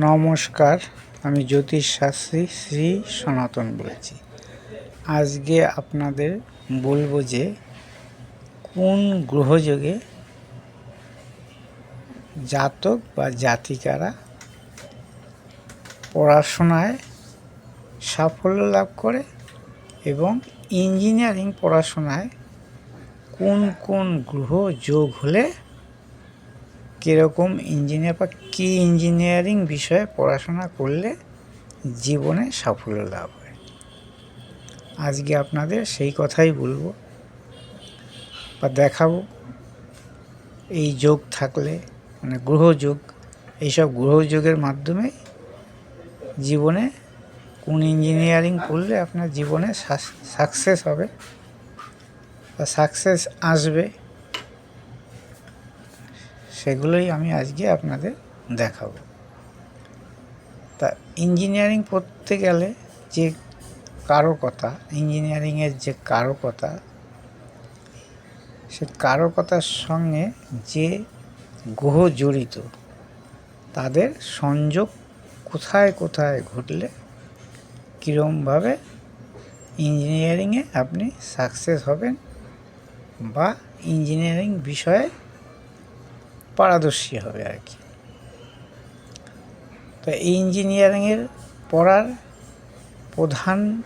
নমস্কার, আমি জ্যোতিষ শাস্ত্রী শ্রী সনাতন বলেছি। আজকে আপনাদের বলব যে, কোন গ্রহযোগে জাতক বা জাতিকারা পড়াশোনায় সাফল্য লাভ করে এবং ইঞ্জিনিয়ারিং পড়াশোনায় কোন কোন গ্রহ যোগ হলে কীরকম ইঞ্জিনিয়ার বা কী ইঞ্জিনিয়ারিং বিষয়ে পড়াশোনা করলে জীবনে সাফল্য লাভ হয়? আজকে আপনাদের সেই কথাই বলব বা দেখাবো। এই যোগ থাকলে মানে গ্রহযোগ এইসব গ্রহযোগের মাধ্যমে জীবনে কোন ইঞ্জিনিয়ারিং করলে আপনার জীবনে সাকসেস হবে বা সাকসেস আসবে। সেগুলোই আমি আজকে আপনাদের দেখাবো। তা ইঞ্জিনিয়ারিং পড়তে গেলে যে কারকতা ইঞ্জিনিয়ারিংয়ের যে কারকতা সে কারকতার সঙ্গে যে গ্রহ জড়িত, তাদের সংযোগ কোথায় কোথায় ঘটলে কীরমভাবে ইঞ্জিনিয়ারিংয়ে আপনি সাকসেস হবেন বা ইঞ্জিনিয়ারিং বিষয়ে পারদর্শী হবে আর কি। তো এই ইঞ্জিনিয়ারিংয়ের পড়ার প্রধান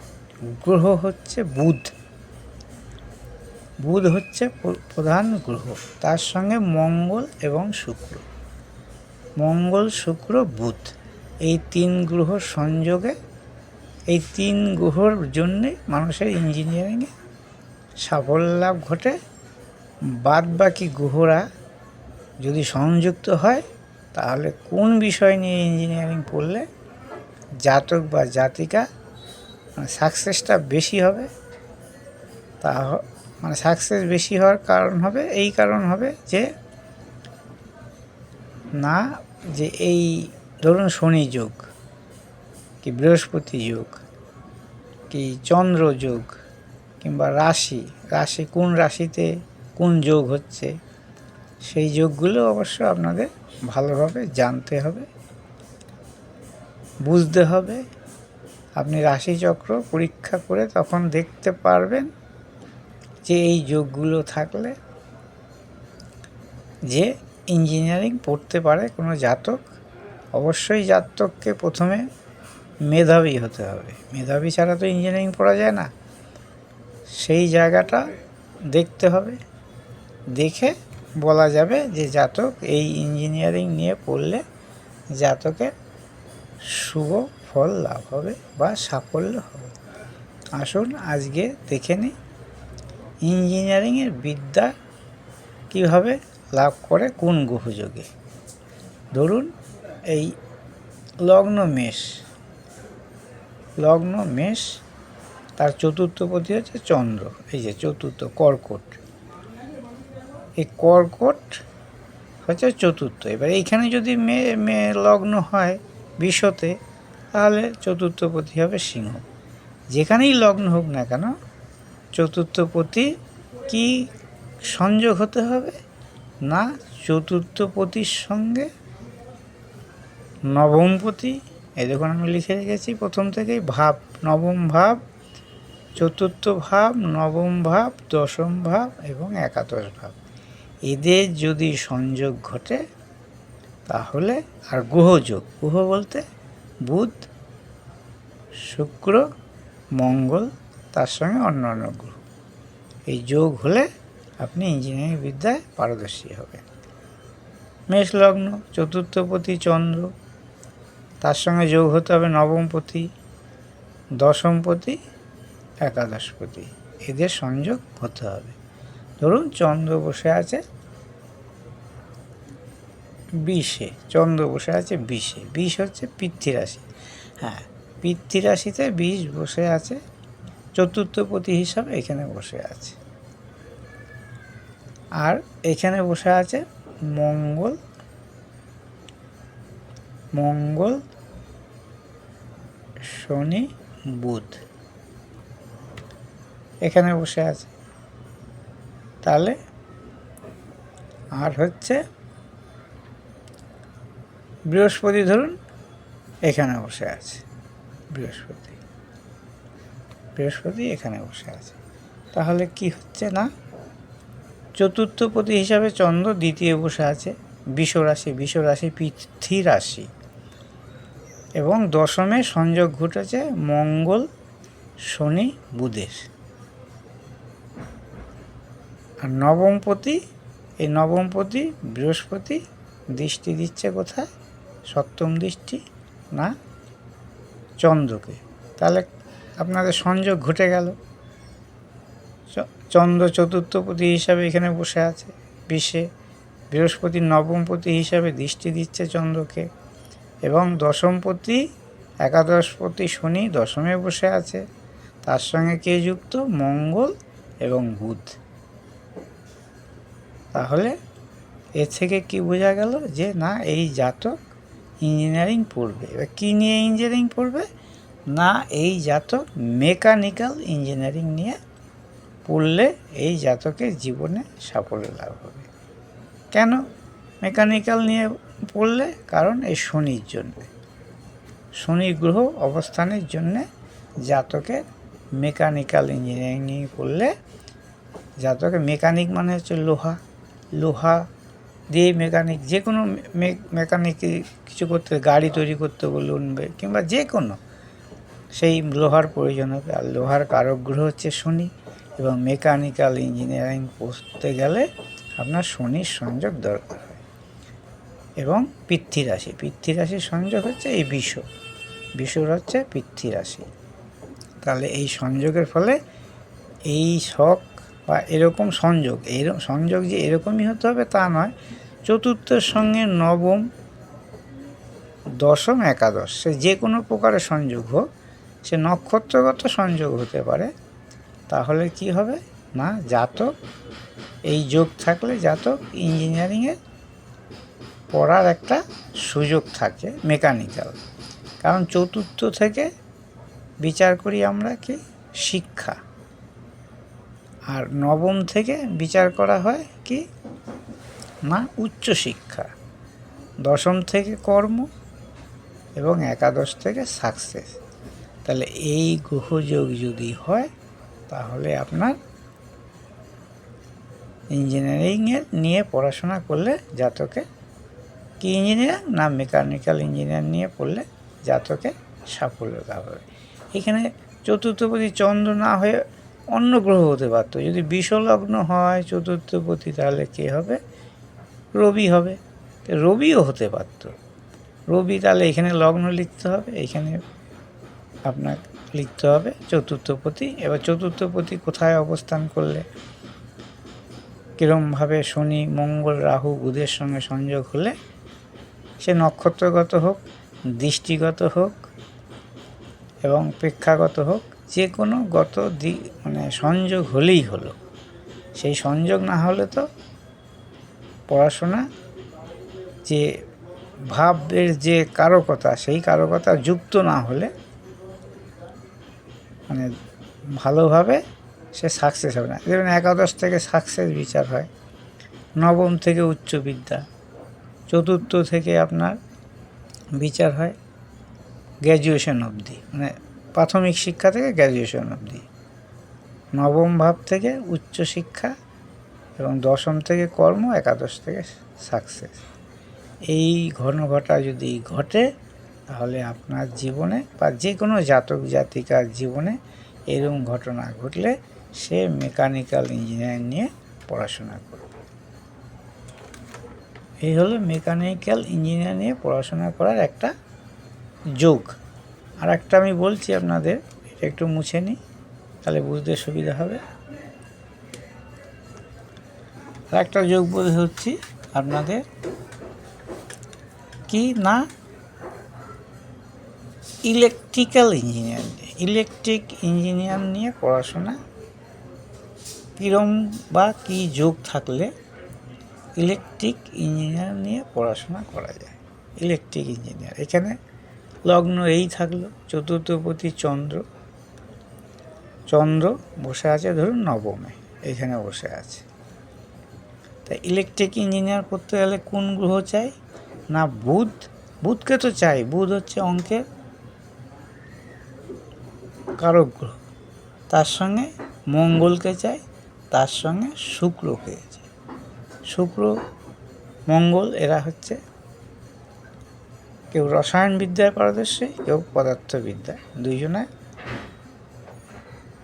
গ্রহ হচ্ছে বুধ। বুধ হচ্ছে প্রধান গ্রহ। তার সঙ্গে মঙ্গল এবং শুক্র। মঙ্গল, শুক্র, বুধ। এই তিন গ্রহ সংযোগে, এই তিন গ্রহর জন্যে মানুষের ইঞ্জিনিয়ারিংয়ে সাফল্য লাভ ঘটে। বাদ বাকি গ্রহরা যদি সংযুক্ত হয়, তাহলে কোন বিষয় নিয়ে ইঞ্জিনিয়ারিং পড়লে জাতক বা জাতিকা মানে সাকসেসটা বেশি হবে? তা মানে সাকসেস বেশি হওয়ার কারণ হবে, এই কারণ হবে যে না, যে এই ধরুন শনি যুগ, কি বৃহস্পতি যুগ, কি চন্দ্র যুগ, কিংবা রাশি রাশি কোন রাশিতে কোন যোগ হচ্ছে? সেই যোগগুলো অবশ্য আপনাদের ভালোভাবে জানতে হবে, বুঝতে হবে। আপনি রাশিচক্র পরীক্ষা করে তখন দেখতে পারবেন যে এই যোগগুলো থাকলে যে ইঞ্জিনিয়ারিং পড়তে পারে কোনো জাতক, অবশ্যই জাতককে প্রথমে মেধাবী হতে হবে। মেধাবী ছাড়া তো ইঞ্জিনিয়ারিং পড়া যায় না। সেই জায়গাটা দেখতে হবে, দেখে বলা যাবে যে জাতক এই ইঞ্জিনিয়ারিং নিয়ে পড়লে জাতকের শুভ ফল লাভ হবে বা সাফল্য হবে। আসুন আজকে দেখে নিই ইঞ্জিনিয়ারিংয়ের বিদ্যা কীভাবে লাভ করে কোন গ্রহযোগে ধরুন এই লগ্ন মেষ। লগ্ন মেষ তার চতুর্থপতি হচ্ছে চন্দ্র, এই যে চতুর্থ কর্কট। এই কর্কট হচ্ছে চতুর্থ। এবার এইখানে যদি মেয়ে মেয়ে লগ্ন হয় বিশতে তাহলে চতুর্থপতি হবে সিংহ। যেখানেই লগ্ন হোক না কেন, চতুর্থপতি কি সংযোগ হতে হবে? না, চতুর্থপতির সঙ্গে নবমপতি, এই দেখুন আমি লিখে রেখেছি, প্রথম থেকেই ভাব, নবম ভাব, চতুর্থ ভাব, নবম ভাব, দশম ভাব এবং একাদশ ভাব। এদের যদি সংযোগ ঘটে, তাহলে আর গ্রহযোগ গ্রহ বলতে বুধ, শুক্র, মঙ্গল, তার সঙ্গে অন্যান্য গ্রহ এই যোগ হলে আপনি ইঞ্জিনিয়ারিং বিদ্যায় পারদর্শী হবেন। মেষ লগ্ন চতুর্থপতি, চন্দ্র, তার সঙ্গে যোগ হতে হবে নবমপতি, দশমপতি, একাদশপতি। এদের সংযোগ হতে হবে। ধরুন চন্দ্র বসে আছে বিশে, চন্দ্র বসে আছে বিশে বিষ হচ্ছে পিতৃরাশি হ্যাঁ পিতৃরাশিতে বিষ বসে আছে চতুর্থপতি হিসাবে এখানে বসে আছে। আর এখানে বসে আছে মঙ্গল মঙ্গল, শনি, বুধ। এখানে বসে আছে। তাহলে আর হচ্ছে বৃহস্পতি ধরুন এখানে বসে আছে, বৃহস্পতি। বৃহস্পতি এখানে বসে আছে। তাহলে কি হচ্ছে না? চতুর্থপতি হিসাবে চন্দ্র দ্বিতীয় বসে আছে, বিষ রাশি বিষ রাশি, পৃথ্বী রাশি। এবং দশমে সংযোগ ঘটেছে মঙ্গল, শনি, বুধের। আর নবমপতি এই নবমপতি বৃহস্পতি দৃষ্টি দিচ্ছে কোথায়? সপ্তম দৃষ্টি না চন্দ্রকে। তাহলে আপনাদের সংযোগ ঘটে গেল। চন্দ্র চতুর্থপতি হিসাবে এখানে বসে আছে। বিশে বৃহস্পতি নবমপতি হিসাবে দৃষ্টি দিচ্ছে চন্দ্রকে। এবং দশমপতি একাদশপতি শনি দশমে বসে আছে। তার সঙ্গে কে যুক্ত? মঙ্গল এবং বুধ। তাহলে এ থেকে কি বোঝা গেল যে না, এই জাতক ইঞ্জিনিয়ারিং পড়বে। এবার কী নিয়ে ইঞ্জিনিয়ারিং পড়বে? না, এই জাতক মেকানিক্যাল ইঞ্জিনিয়ারিং নিয়ে পড়লে এই জাতকের জীবনে সাফল্য লাভ হবে। কেন মেকানিক্যাল নিয়ে পড়লে? কারণ এই শনির জন্যে। শনি গ্রহ অবস্থানের জন্যে জাতকের মেকানিক্যাল ইঞ্জিনিয়ারিং নিয়ে পড়লে, জাতকে মেকানিক মানে হচ্ছে লোহা। লোহা দিয়ে মেকানিক যে কোনো মেকানিক কিছু করতে গাড়ি তৈরি করতে বলুন কিংবা যে কোনো সেই লোহার প্রয়োজন হবে, আর লোহার কারক গ্রহ হচ্ছে শনি এবং মেকানিক্যাল ইঞ্জিনিয়ারিং পড়তে গেলে আপনার শনির সংযোগ দরকার হয়। এবং পৃথ্বী রাশি পৃথ্বী রাশির সংযোগ হচ্ছে এই বিষ বিষুর হচ্ছে পৃথ্বী রাশি তাহলে এই সংযোগের ফলে এই শখ বা এরকম সংযোগ এরকম সংযোগ যে এরকমই হতে হবে তা নয়। চতুর্থের সঙ্গে নবম, দশম, একাদশ, সে যে কোনো প্রকারের সংযোগ হোক, সে নক্ষত্রগত সংযোগ হতে পারে। তাহলে কি হবে? না, জাতক, এই যোগ থাকলে জাতক ইঞ্জিনিয়ারিংয়ের পড়ার একটা সুযোগ থাকে মেকানিক্যাল কারণ চতুর্থ থেকে বিচার করি আমরা কি? শিক্ষা। আর নবম থেকে বিচার করা হয় কি? না উচ্চশিক্ষা দশম থেকে কর্ম এবং একাদশ থেকে সাকসেস তাহলে এই গ্রহযোগ যদি হয়, তাহলে আপনার ইঞ্জিনিয়ারিংয়ের নিয়ে পড়াশোনা করলে জাতকে কি ইঞ্জিনিয়ার না মেকানিক্যাল ইঞ্জিনিয়ার নিয়ে পড়লে জাতকে সাফল্য লাভ হবে। এখানে চতুর্থপতি চন্দ্র না হয়ে অন্য গ্রহ হতে পারতো। যদি বিষলগ্ন হয় চতুর্থপতি তাহলে কে হবে? রবি হবে। রবিও হতে পারতো। রবি, তাহলে এখানে লগ্ন লিখতে হবে, এখানে আপনার লিখতে হবে চতুর্থপতি এবার চতুর্থপতি কোথায় অবস্থান করলে? কীরমভাবে শনি, মঙ্গল, রাহু, বুধের সঙ্গে সংযোগ হলে? সে নক্ষত্রগত হোক, দৃষ্টিগত হোক এবং প্রেক্ষাগত হোক যে কোনো গত দিক মানে সংযোগ হলেই হলো। সেই সংযোগ না হলে তো পড়াশোনা যে ভাবের যে কারকতা, সেই কারকতা যুক্ত না হলে মানে ভালোভাবে সে সাকসেস হবে না। যেমন একাদশ থেকে সাকসেস বিচার হয়, নবম থেকে উচ্চ বিদ্যা, চতুর্থ থেকে আপনার বিচার হয় গ্র্যাজুয়েশন অবধি। মানে প্রাথমিক শিক্ষা থেকে গ্র্যাজুয়েশন অবধি। নবম ভাব থেকে উচ্চ শিক্ষা এবং দশম থেকে কর্ম, একাদশ থেকে সাকসেস এই ঘনঘটা যদি ঘটে, তাহলে আপনার জীবনে বা যে কোনো জাতক জাতিকার জীবনে এরকম ঘটনা ঘটলে সে মেকানিক্যাল ইঞ্জিনিয়ারিং নিয়ে পড়াশোনা করবে। এই হলো মেকানিক্যাল ইঞ্জিনিয়ার নিয়ে পড়াশোনা করার একটা যোগ। আর একটা আমি বলছি আপনাদের, এটা একটু মুছে নিই, তাহলে বুঝতে সুবিধা হবে। আর একটা যোগ বলে হচ্ছে আপনাদের, কি না ইলেকট্রিক্যাল ইঞ্জিনিয়ার ইলেকট্রিক ইঞ্জিনিয়ার নিয়ে পড়াশোনা, কীরম বা কী যোগ থাকলে ইলেকট্রিক ইঞ্জিনিয়ার নিয়ে পড়াশোনা করা যায়। ইলেকট্রিক ইঞ্জিনিয়ার এখানে লগ্ন এই থাকল। চতুর্থপতি চন্দ্র। চন্দ্র বসে আছে ধরুন নবমে, এখানে বসে আছে। তা ইলেকট্রিক ইঞ্জিনিয়ার করতে গেলে কোন গ্রহ চাই? না বুধ। বুধকে তো চাই, বুধ হচ্ছে অঙ্কের কারক গ্রহ। তার সঙ্গে মঙ্গলকে চাই, তার সঙ্গে শুক্রকে চাই। শুক্র মঙ্গল, এরা হচ্ছে কেউ রসায়ন বিদ্যায় পারদর্শী, কেউ পদার্থবিদ্যায় দুইজনে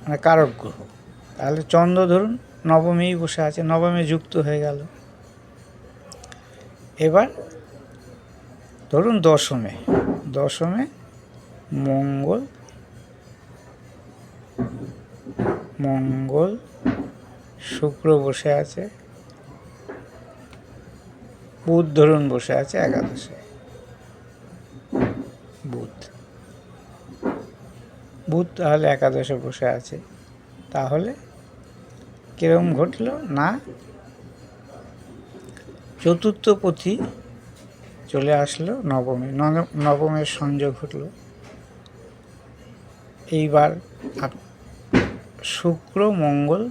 মানে কারক গ্রহ। তাহলে চন্দ্র ধরুন নবমেই বসে আছে, নবমে যুক্ত হয়ে গেল। এবার ধরুন দশমে। দশমে মঙ্গল মঙ্গল, শুক্র বসে আছে, বুধ ধরুন বসে আছে একাদশে। বুধ। বুধ তাহলে একাদশে বসে আছে। তাহলে কিরম ঘটলো? না। চতুর্থ পথি চলে আসলো নবমে। নবমের সংযোগ ঘটলো। এইবার শুক্র, মঙ্গল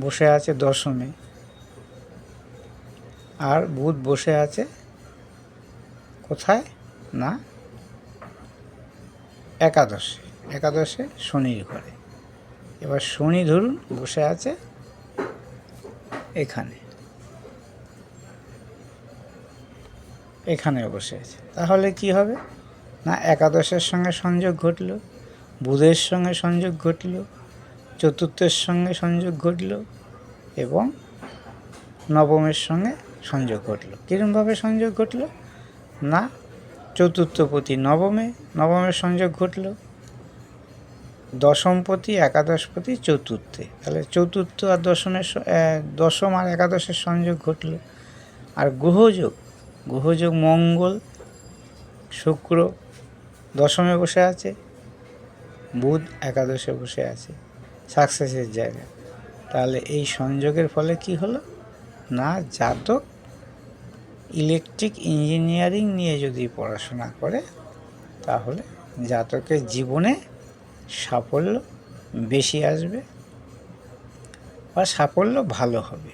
বসে আছে দশমে। আর বুধ বসে আছে কোথায়? না। একাদশে। একাদশে শনির ঘরে। এবার শনি ধরুন বসে আছে এখানে। এখানে বসে আছে। তাহলে কি হবে? না, একাদশের সঙ্গে সংযোগ ঘটল, বুধের সঙ্গে সংযোগ ঘটল, চতুর্থের সঙ্গে সংযোগ ঘটল এবং নবমের সঙ্গে সংযোগ ঘটল। কীরমভাবে সংযোগ ঘটল? না চতুর্থপতি নবমে নবমের সংযোগ ঘটল। দশমপতি একাদশপতি চতুর্থে। তাহলে চতুর্থ আর দশমের দশম আর একাদশের সংযোগ ঘটল। আর গ্রহযোগ গ্রহযোগ মঙ্গল, শুক্র দশমে বসে আছে, বুধ একাদশে বসে আছে। সাকসেসের জায়গা তাহলে এই সংযোগের ফলে কি হলো? না, জাতক ইলেকট্রিক ইঞ্জিনিয়ারিং নিয়ে যদি পড়াশোনা করে, তাহলে জাতকের জীবনে সাফল্য বেশি আসবে বা সাফল্য ভালো হবে।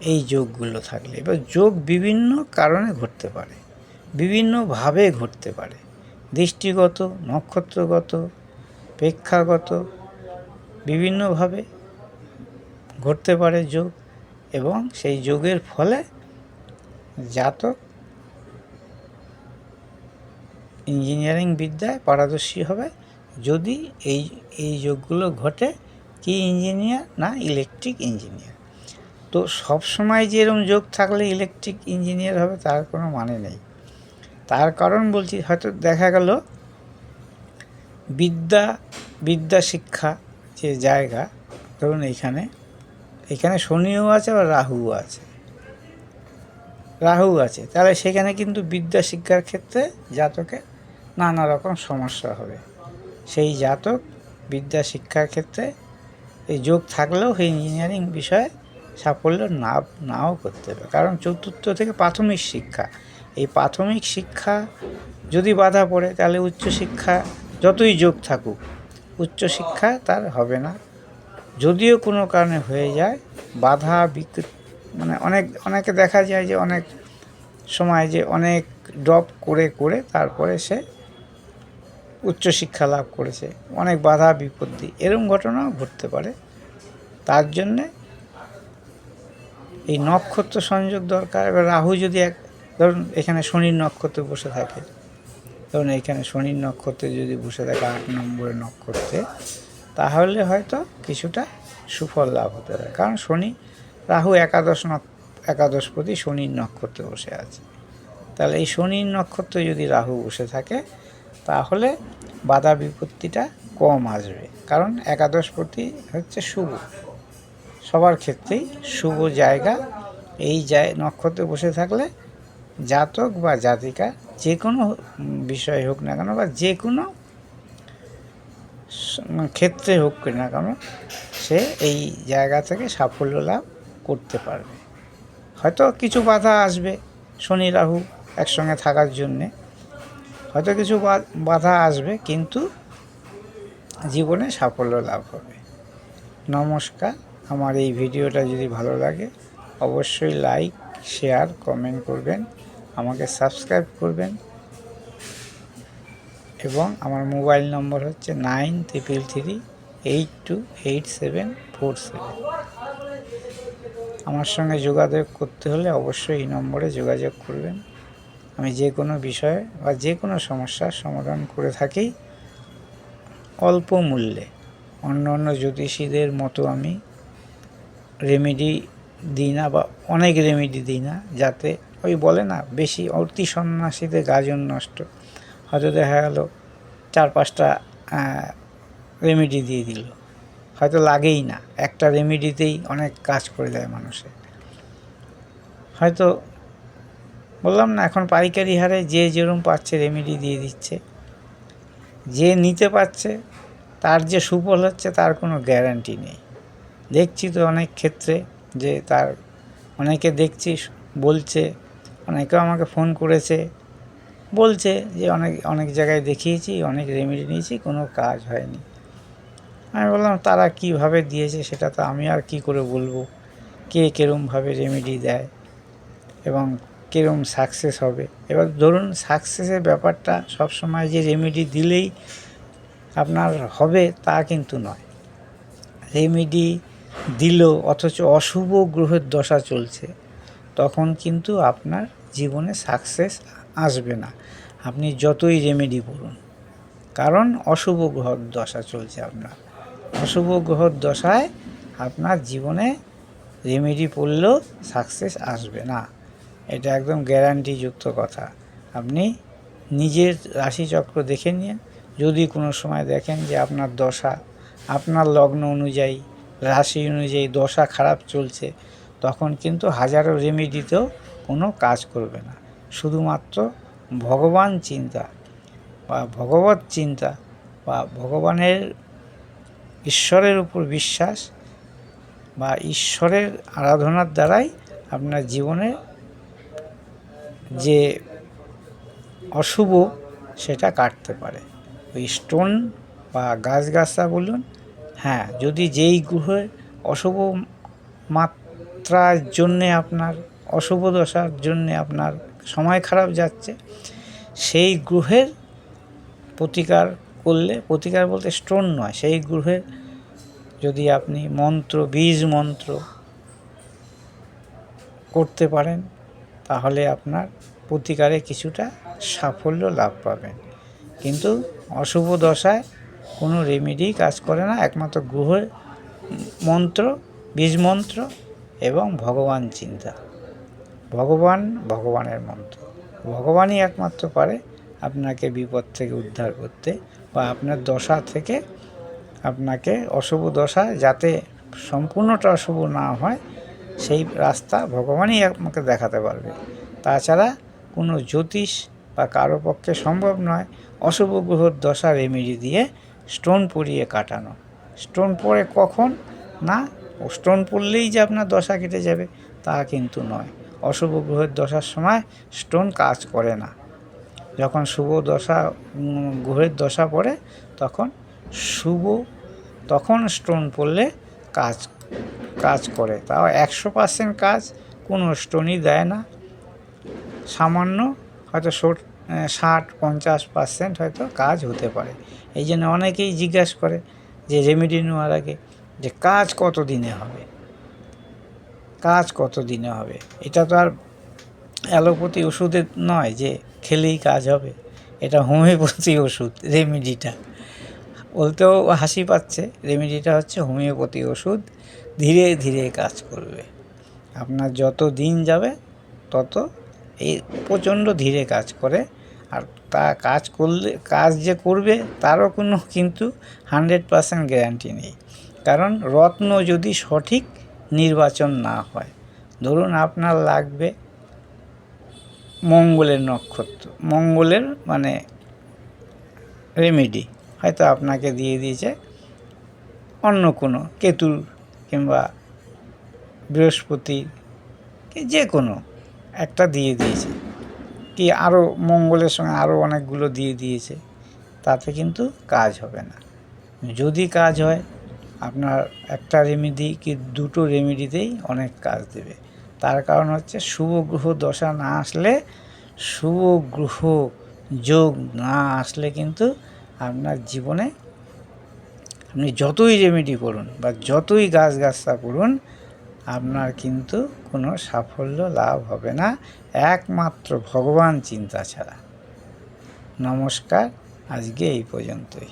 এই যোগগুলো থাকলে এবার যোগ বিভিন্ন কারণে ঘটতে পারে, বিভিন্নভাবে ঘটতে পারে। দৃষ্টিগত, নক্ষত্রগত, প্রেক্ষাগত বিভিন্নভাবে ঘটতে পারে যোগ এবং সেই যোগের ফলে জাতক ইঞ্জিনিয়ারিং বিদ্যায় পারদর্শী হবে। যদি এই এই যোগগুলো ঘটে, কি ইঞ্জিনিয়ার না ইলেকট্রিক ইঞ্জিনিয়ার তো সব সময় যে এরকম যোগ থাকলে ইলেকট্রিক ইঞ্জিনিয়ার হবে, তার কোনো মানে নেই। তার কারণ বলছি, হয়তো দেখা গেল, বিদ্যা বিদ্যা শিক্ষা যে জায়গা, ধরুন এখানে এখানে শনিও আছে বা রাহুও আছে। রাহু আছে, তাহলে সেখানে কিন্তু বিদ্যা শিক্ষার ক্ষেত্রে জাতকে নানা রকম সমস্যা হবে। সেই জাতক বিদ্যা শিক্ষার ক্ষেত্রে এই যোগ থাকলেও সেই ইঞ্জিনিয়ারিং বিষয়ে সাফল্য না নাও করতে হবে কারণ চতুর্থ থেকে প্রাথমিক শিক্ষা, এই প্রাথমিক শিক্ষা যদি বাধা পড়ে, তাহলে উচ্চশিক্ষা যতই যোগ থাকুক উচ্চশিক্ষা তার হবে না। যদিও কোনো কারণে হয়ে যায়, বাধা বিকৃত মানে অনেক, অনেকে দেখা যায় যে অনেক সময় যে অনেক ড্রপ করে করে তারপরে সে উচ্চশিক্ষা লাভ করেছে, অনেক বাধা, বিপত্তি এরকম ঘটনাও ঘটতে পারে। তার জন্যে এই নক্ষত্র সংযোগ দরকার। এবার রাহু যদি এক, ধরুন এখানে শনির নক্ষত্রে বসে থাকে, ধরুন এখানে শনির নক্ষত্রে যদি বসে থাকে আট নম্বরের নক্ষত্রে, তাহলে হয়তো কিছুটা সুফল লাভ হতে পারে। কারণ শনি রাহু একাদশ নক্ষ একাদশপতি শনির নক্ষত্রে বসে আছে। তাহলে এই শনির নক্ষত্রে যদি রাহু বসে থাকে, তাহলে বাধা বিপত্তিটা কম আসবে। কারণ একাদশপতি হচ্ছে শুভ। সবার ক্ষেত্রেই শুভ জায়গা এই জায় নক্ষত্রে বসে থাকলে জাতক বা জাতিকা যে কোনো বিষয় হোক না কেন বা যে কোনো ক্ষেত্রে হোক না কেন সে এই জায়গা থেকে সাফল্য লাভ করতে পারবে। হয়তো কিছু বাধা আসবে শনি, রাহু একসঙ্গে থাকার জন্যে। হয়তো কিছু বাধা আসবে কিন্তু জীবনে সাফল্য লাভ হবে। নমস্কার। আমার এই ভিডিওটা যদি ভালো লাগে, অবশ্যই লাইক, শেয়ার, কমেন্ট করবেন, আমাকে সাবস্ক্রাইব করবেন। এবং আমার মোবাইল নম্বর হচ্ছে nine triple three eight two eight seven four seven. আমার সঙ্গে যোগাযোগ করতে হলে অবশ্যই এই নম্বরে যোগাযোগ করবেন। আমি যে কোনো বিষয়ে বা যে কোনো সমস্যার সমাধান করে থাকি অল্প মূল্যে। অন্য অন্য জ্যোতিষীদের মতো আমি রেমেডি দিই না বা অনেক রেমেডি দিই না যাতে ওই বলে না, বেশি অতি সন্ন্যাসীতে গাজন নষ্ট। হয়তো দেখা গেল চার পাঁচটা রেমেডি দিয়ে দিল। হয়তো লাগেই না। একটা রেমেডিতেই অনেক কাজ করে দেয় মানুষের হয়তো বললাম না, এখন পাইকারি হারে যে যেরকম পাচ্ছে রেমেডি দিয়ে দিচ্ছে। যে নিতে পারছে, তার যে সুফল হচ্ছে, তার কোনো গ্যারান্টি নেই। দেখছি তো অনেক ক্ষেত্রে যে তার, অনেকে দেখছি বলছে, অনেকেও আমাকে ফোন করেছে। বলছে যে অনেক অনেক জায়গায় দেখিয়েছি, অনেক রেমেডি নিয়েছি, কোনো কাজ হয়নি। আমি বললাম, তারা কীভাবে দিয়েছে সেটা তো আমি আর কি করে বলব? কে কীরমভাবে রেমেডি দেয় এবং কীরম সাকসেস হবে? এবার ধরুন সাকসেসের ব্যাপারটা সবসময় যে রেমেডি দিলেই আপনার হবে তা কিন্তু নয়। রেমেডি দিল, অথচ অশুভ গ্রহের দশা চলছে। তখন কিন্তু আপনার জীবনে সাকসেস আসবে না। আপনি যতই রেমেডি পড়ুন কারণ অশুভ গ্রহ দশা চলছে আপনার। অশুভ গ্রহর দশায় আপনার জীবনে রেমেডি পড়লেও সাকসেস আসবে না। এটা একদম গ্যারান্টিযুক্ত কথা। আপনি নিজের রাশিচক্র দেখে নিয়ে যদি কোনো সময় দেখেন যে আপনার দশা, আপনার লগ্ন অনুযায়ী, রাশি অনুযায়ী দশা খারাপ চলছে, তখন কিন্তু হাজারো রেমেডিতেও কোনো কাজ করবে না। শুধুমাত্র ভগবান চিন্তা বা ভগবত চিন্তা বা ভগবানের ঈশ্বরের উপর বিশ্বাস বা ঈশ্বরের আরাধনার দ্বারাই আপনার জীবনে যে অশুভ সেটা কাটতে পারে। ওই স্টোন বা গাছগাছা বলুন হ্যাঁ যদি যেই গ্রহে অশুভ মাত্রার জন্যে আপনার, অশুভ দশার জন্যে আপনার সময় খারাপ যাচ্ছে, সেই গ্রহের প্রতিকার করলে প্রতিকার বলতে স্টোন নয়, সেই গ্রহের যদি আপনি মন্ত্র, বীজ মন্ত্র করতে পারেন, তাহলে আপনার প্রতিকারে কিছুটা সাফল্য লাভ পাবেন। কিন্তু অশুভ দশায় কোনো রেমেডি কাজ করে না, একমাত্র গ্রহের মন্ত্র, বীজ মন্ত্র এবং ভগবান চিন্তা। ভগবান ভগবানের মন্ত্র। ভগবানই একমাত্র পারে আপনাকে বিপদ থেকে উদ্ধার করতে। বা আপনার দশা থেকে আপনাকে অশুভ দশা যাতে সম্পূর্ণটা অশুভ না হয়, সেই রাস্তা ভগবানই আপনাকে দেখাতে পারবে। তাছাড়া কোনো জ্যোতিষ বা কারও পক্ষে সম্ভব নয় অশুভ গ্রহর দশা রেমেডি দিয়ে স্টোন পরিয়ে কাটানো। স্টোন পরে কখন? না স্টোন পড়লেই যে আপনার দশা কেটে যাবে, তা কিন্তু নয়। অশুভ গ্রহের দশার সময় স্টোন কাজ করে না। যখন শুভ দশা গ্রহের দশা পড়ে, তখন শুভ, তখন স্টোন পড়লে কাজ কাজ করে। তাও একশো পার্সেন্ট কাজ, কোনো স্টোনই দেয় না। সামান্য হয়তো ষাট, পঞ্চাশ পার্সেন্ট হয়তো কাজ হতে পারে। এই জন্য অনেকেই জিজ্ঞাসা করে যে রেমেডি নেওয়ার আগে যে কাজ কত দিনে হবে? কাজ কত দিনে হবে? এটা তো আর অ্যালোপ্যাথি ওষুধের নয় যে খেলেই কাজ হবে। এটা হোমিওপ্যাথি ওষুধ, রেমেডিটা। বলতেও হাসি পাচ্ছে, রেমেডিটা হচ্ছে হোমিওপ্যাথি ওষুধ, ধীরে ধীরে কাজ করবে। আপনার যত দিন যাবে, তত এই প্রচণ্ড ধীরে কাজ করে। আর তা কাজ করলে, কাজ যে করবে, তারও কোনো কিন্তু হান্ড্রেড পারসেন্ট গ্যারান্টি নেই। কারণ রত্ন যদি সঠিক নির্বাচন না হয়, ধরুন আপনার লাগবে মঙ্গলের নক্ষত্র। মঙ্গলের মানে রেমেডি হয়তো আপনাকে দিয়ে দিয়েছে অন্য কোনো কেতুর কিংবা বৃহস্পতি যে কোনো একটা দিয়ে দিয়েছে। কি আরও মঙ্গলের সঙ্গে আরও অনেকগুলো দিয়ে দিয়েছে, তাতে কিন্তু কাজ হবে না। যদি কাজ হয়, আপনার একটা রেমেডি কি দুটো রেমেডিতেই অনেক কাজ দেবে। তার কারণ হচ্ছে শুভ গ্রহ দশা না আসলে শুভ গ্রহ যোগ না আসলে কিন্তু আপনার জীবনে আপনি যতই রেমেডি করুন বা যতই গাছ গাছটা করুন, আপনার কিন্তু কোনো সাফল্য লাভ হবে না। একমাত্র ভগবান চিন্তা ছাড়া। নমস্কার, আজকে এই পর্যন্তই।